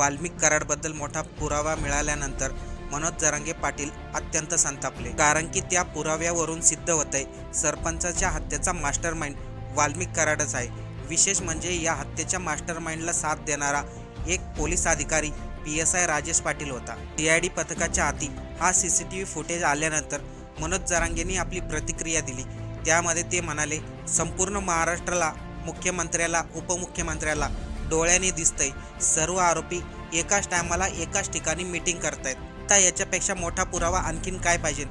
वाल्मिक कराडबद्दल मोठा पुरावा मिळाल्यानंतर मनोज जरांगे पाटील अत्यंत संतापले. कारण की त्या पुराव्यावरून सिद्ध होतंय सरपंचाच्या हत्येचा मास्टर माइंड वाल्मिक कराडच आहे. विशेष म्हणजे या हत्येच्या मास्टर माइंडला साथ देणारा एक पोलीस अधिकारी P S I Rajesh Patil होता. डी आय डी पथकाच्या हाती हा C C T V footage आल्यानंतर मनोज जरांगेंनी आपली प्रतिक्रिया दिली. त्यामध्ये ते म्हणाले संपूर्ण महाराष्ट्राला मुख्यमंत्र्याला उपमुख्यमंत्र्याला डोळ्याने दिसतंय. सर्व आरोपी एकाच टायमाला एकाच ठिकाणी मीटिंग करतायत. आता याच्यापेक्षा मोठा पुरावा आणखीन काय पाहिजे?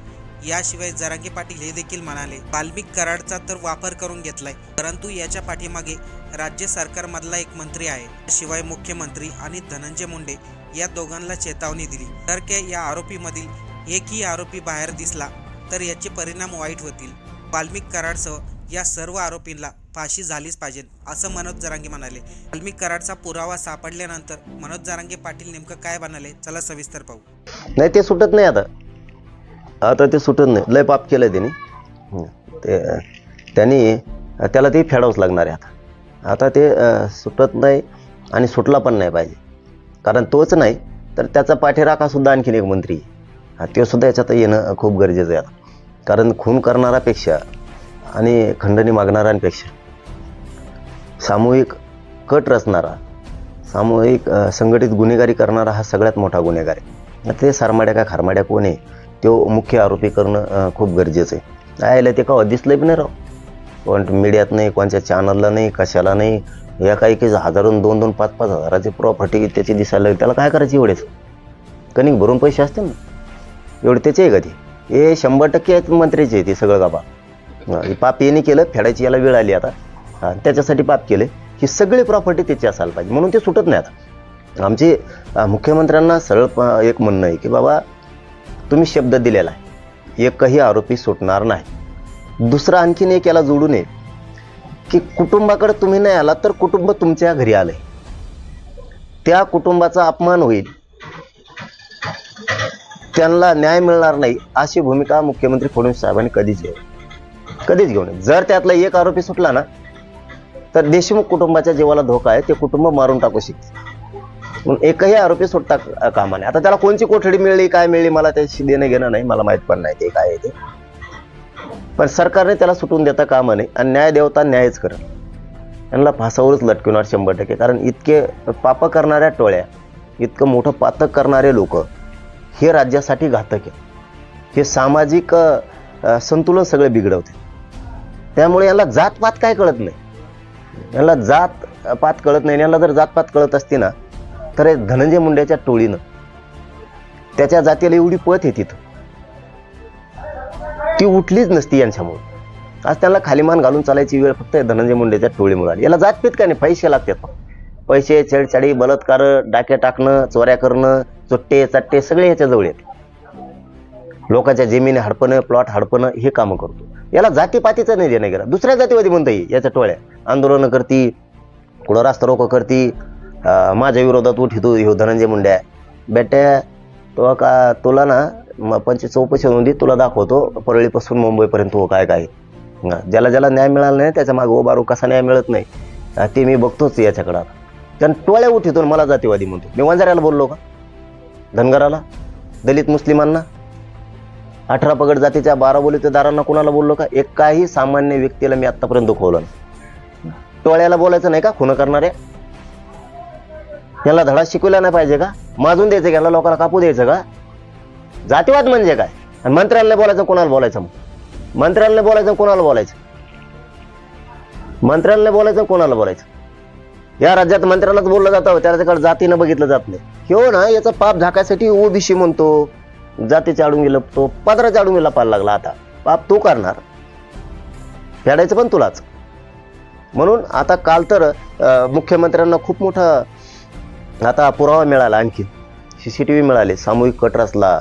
याशिवाय जरांगे पाटील हे देखील म्हणाले वाल्मिक कराडचा तर वापर करून घेतलाय परंतु याच्या पाठीमागे राज्य सरकारमधला एक मंत्री आहे. शिवाय मुख्यमंत्री आणि धनंजय मुंडे या दोघांना चेतावणी दिली. तर के या आरोपीमधील एकही आरोपी बाहेर दिसला तर याचे परिणाम वाईट होतील. वाल्मिक कराडसह या सर्व आरोपींना फाशी झालीच पाहिजे असं मनोज जरांगे म्हणाले. वाल्मिक कराडचा पुरावा सापडल्यानंतर मनोज जरांगे पाटील नेमकं काय म्हणाले चला सविस्तर पाहू. नाही ते सुटत नाही आता. आता ते सुटत नाही. लय पाप केलं त्यांनी. ते त्यांनी त्याला ते फेडावंच लागणार आहे आता. आता ते सुटत नाही आणि सुटला पण नाही पाहिजे. कारण तोच नाही तर त्याचा पाठीराखा सुद्धा आणखीन एक मंत्री. आहे. तो सुद्धा याच्यात येणं खूप गरजेचं आहे आता. कारण खून करणारापेक्षा आणि खंडणी मागणाऱ्यांपेक्षा सामूहिक कट रचणारा सामूहिक संघटित गुन्हेगारी करणारा हा सगळ्यात मोठा गुन्हेगार आहे. ते सारमाड्या का खारमाड्या कोण आहे तो मुख्य आरोपी करणं खूप गरजेचं आहे. आयला ते का दिसलं पण नाही राव. कोण मीडियात नाही कोणत्या चॅनलला नाही कशाला नाही या काही की हजारून दोन दोन पाच पाच हजाराची प्रॉपर्टी त्याची दिसायला लागली त्याला काय करायची एवढेच? कणिक भरून पैसे असतील ना. एवढे त्याचे आहे का ते? हे शंभर टक्के आहेत मंत्र्याचे आहे ते सगळं गाबा हे पाप येणे केलं फेडायची याला वेळ आली आता. त्याच्यासाठी पाप केले. ही सगळी प्रॉपर्टी त्याची असायला पाहिजे. म्हणून ते सुटत नाही आता. आमचे मुख्यमंत्र्यांना सरळ एक म्हणणं आहे की बाबा तुम्ही शब्द दिलेला आहे. एकही आरोपी सुटणार नाही. दुसरं आणखीन एक याला जोडून नये की कुटुंबाकडे तुम्ही नाही आला तर कुटुंब तुमच्या घरी आलंय. त्या कुटुंबाचा अपमान होईल. त्यांना न्याय मिळणार नाही अशी भूमिका मुख्यमंत्री फडणवीस साहेबांनी कधीच घेऊ कधीच घेऊ नये. जर त्यातला एक आरोपी सुटला ना तर देशमुख कुटुंबाच्या जीवाला धोका आहे ते कुटुंब मारून टाकू शकते. म्हणून एकही आरोपी सुटता कामा नाही आता त्याला कोणची कोठडी मिळली काय मिळली मला त्याशी देणं घेणं नाही मला माहीत पण नाही ते काय आहे ते. पण सरकारने त्याला सुटून देता कामा नाही आणि न्याय देवता न्यायच करेल यांना फासावरच लटकवणार शंभर टक्के. कारण इतके पाप करणाऱ्या टोळ्या इतकं मोठं पातक करणारे लोक हे राज्यासाठी घातक आहे हे सामाजिक संतुलन सगळे बिघडवते. त्यामुळे यांना जातपात काय कळत नाही. यांना जात पात कळत नाही. यांना जर जातपात कळत असते ना तर हे धनंजय मुंड्याच्या टोळीनं त्याच्या जातीला एवढी पत आहे तिथं. ती उठलीच नसती यांच्यामुळे. आज त्यांना खालीमान घालून चालायची वेळ फक्त धनंजय मुंडेच्या टोळीमुळे आली. याला जातपीत का नाही? पैसे लागतात पैसे छेडछाडी बलात्कार डाके टाकणं चोऱ्या करणं चुट्टे चट्टे सगळे याच्याजवळ येत येते लोकांच्या जमिनी हडपणं प्लॉट हडपणं हे कामं करतो. याला जातीपातीचं नाही देणं गेलं. दुसऱ्या जातीवादी म्हणता येईल याच्या टोळ्या. आंदोलनं करती कुठं रास्ता रोको करती माझ्या विरोधात उठितो ह्यो धनंजय मुंड्या बेट्या तो का तुला ना म- पंचवीस चौपशी नोंदी तुला दाखवतो परळीपासून मुंबईपर्यंत हो काय काय. ज्याला ज्याला न्याय मिळाला नाही त्याच्यामागे उभारू कसा न्याय मिळत नाही. ते मी बघतोच याच्याकडं आता. त्यानं टोळ्या उठीतून मला जातीवादी म्हणतो. मी वंजाऱ्याला बोललो का? धनगराला? दलित मुस्लिमांना? अठरा पगड जातीच्या बारा बोलीच्या दारांना कोणाला बोललो का? एकाही सामान्य व्यक्तीला मी आतापर्यंत दुखवलं टोळ्याला बोलायचं नाही का? खुनं करणाऱ्या याला धडा शिकवला नाही पाहिजे का? माजून द्यायचं का? याला लोकांना कापू द्यायचं का? जातीवाद म्हणजे काय? आणि मंत्र्यांना बोलायचं कोणाला बोलायचं मग? मंत्र्यांना बोलायचं कोणाला बोलायचं? मंत्र्यांना बोलायचं कोणाला बोलायचं? या राज्यात मंत्र्यालाच बोललं जातं त्याच्याकडे जातीनं बघितलं जात नाही. हो ना याचा पाप झाकायसाठी ओबीसी म्हणतो. जातीच्या आडून गेलं तो पदराच्या अडुंगी लपायला पाहायला लागला आता. पाप तू करणार. फेडायचं पण तुलाच. म्हणून आता काल तर मुख्यमंत्र्यांना खूप मोठा आता पुरावा मिळाला आणखी. सी सी टी व्ही मिळाले सामूहिक कट रचला.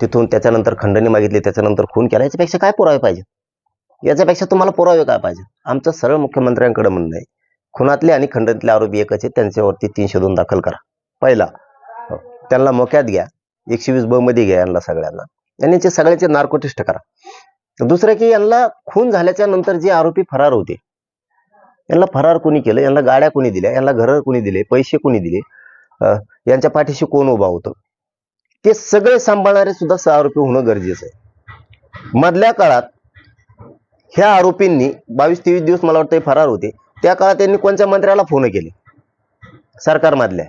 तिथून त्याच्यानंतर खंडणी मागितली त्याच्यानंतर खून केला. याच्यापेक्षा काय पुरावे पाहिजे? याच्यापेक्षा तुम्हाला पुरावे काय पाहिजे? आमचं सरळ मुख्यमंत्र्यांकडे म्हणणं आहे. खुनातले आणि खंडणीतले आरोपी एकच आहेत त्यांच्यावरती तीनशे दोन दाखल करा. पहिला हो, त्यांना मोक्यात घ्या. एकशे वीस ब मध्ये घ्या यांना सगळ्यांना. आणि यांचे सगळ्यांचे नार्कोटिस्ट करा. दुसरं की यांना खून झाल्याच्यानंतर जे आरोपी फरार होते यांना फरार कोणी केलं? यांना गाड्या कोणी दिल्या? यांना घरं कोणी दिले? पैसे कोणी दिले? यांच्या पाठीशी कोण उभा होतं? ते सगळे सांभाळणारे सुद्धा आरोपी होणं गरजेचं आहे. मधल्या काळात ह्या आरोपींनी बावीस तेवीस दिवस मला वाटतं फरार होते. त्या काळात त्यांनी कोणत्या मंत्र्याला फोन केले? सरकारमधल्या.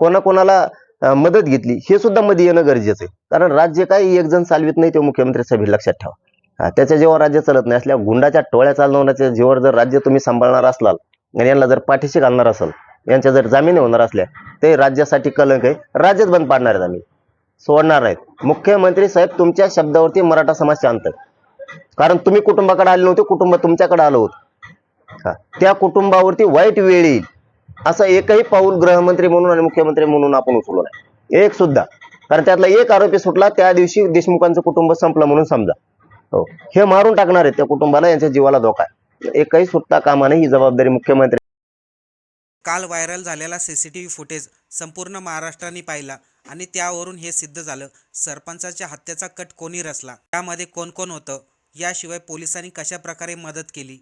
कोणाकोणाला मदत घेतली हे सुद्धा मध्ये येणं गरजेचं आहे. कारण राज्य काही एक जण चालवित नाही ते मुख्यमंत्री साहेब लक्षात ठेवा. हा, त्याच्या जेव्हा राज्य चालत नाही असल्या गुंडाच्या टोळ्या चालवण्याच्या जेव्हा जर राज्य तुम्ही सांभाळणार असलाल आणि यांना जर पाठीशी घालणार असाल यांच्या जर जामीन होणार असल्या ते राज्यासाठी कलंक आहे. राज्यच बंद पाडणार आहेत आम्ही. सोडणार नाहीत. मुख्यमंत्री साहेब तुमच्या शब्दावरती मराठा समाज शांत कारण तुम्ही कुटुंबाकडे आले नव्हते कुटुंब तुमच्याकडे आलं होतं. हा, त्या कुटुंबावरती वाईट वेळ येईल. असं एकही पाऊल गृहमंत्री म्हणून आणि मुख्यमंत्री म्हणून आपण उचलू नाही एक सुद्धा. कारण त्यातला एक आरोपी सुटला त्या दिवशी देशमुखांचं कुटुंब संपलं म्हणून समजा. हो. हे मारून टाकणार आहेत त्या कुटुंबाला यांच्या जीवाला धोका आहे. एकही सुटता कामा नाही ही जबाबदारी मुख्यमंत्री काल व्हायरल झालेला सीसीटीव्ही फुटेज संपूर्ण महाराष्ट्राने पाहिला आणि त्यावरून हे सिद्ध झालं सरपंचाच्या हत्येचा कट कोणी रचला? त्यामध्ये कोण कोण होतं? याशिवाय पोलिसांनी कशा प्रकारे मदत केली?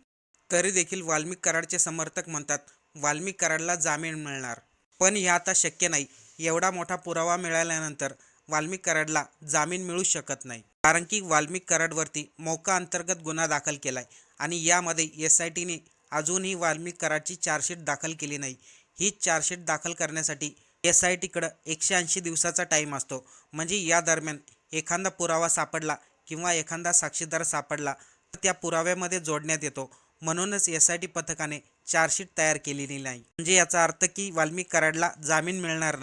तरी देखील वाल्मिक कराडचे समर्थक म्हणतात वाल्मिक कराडला जामीन मिळणार. पण हे आता शक्य नाही. एवढा मोठा पुरावा मिळाल्यानंतर वाल्मिक कराडला जामीन मिळू शकत नाही. कारण की वाल्मिक कराडवरती मौका अंतर्गत गुन्हा दाखल केलाय आणि यामध्ये एस आय टीने अजूनही वाल्मिक कराडची चार्जशीट दाखल केली नाही. ही चार्जशीट दाखल करण्यासाठी एस आय टीकडं एकशे ऐंशी दिवसाचा टाईम असतो. म्हणजे या दरम्यान एखादा पुरावा सापडला किंवा एखादा साक्षीदार सापडला तर त्या पुराव्यामध्ये जोडण्यात येतो. म्हणूनच एस आय टी पथकाने चार्जशीट तयार केलेली नाही. म्हणजे याचा अर्थ की वाल्मिक कराडला जामीन मिळणार नाही.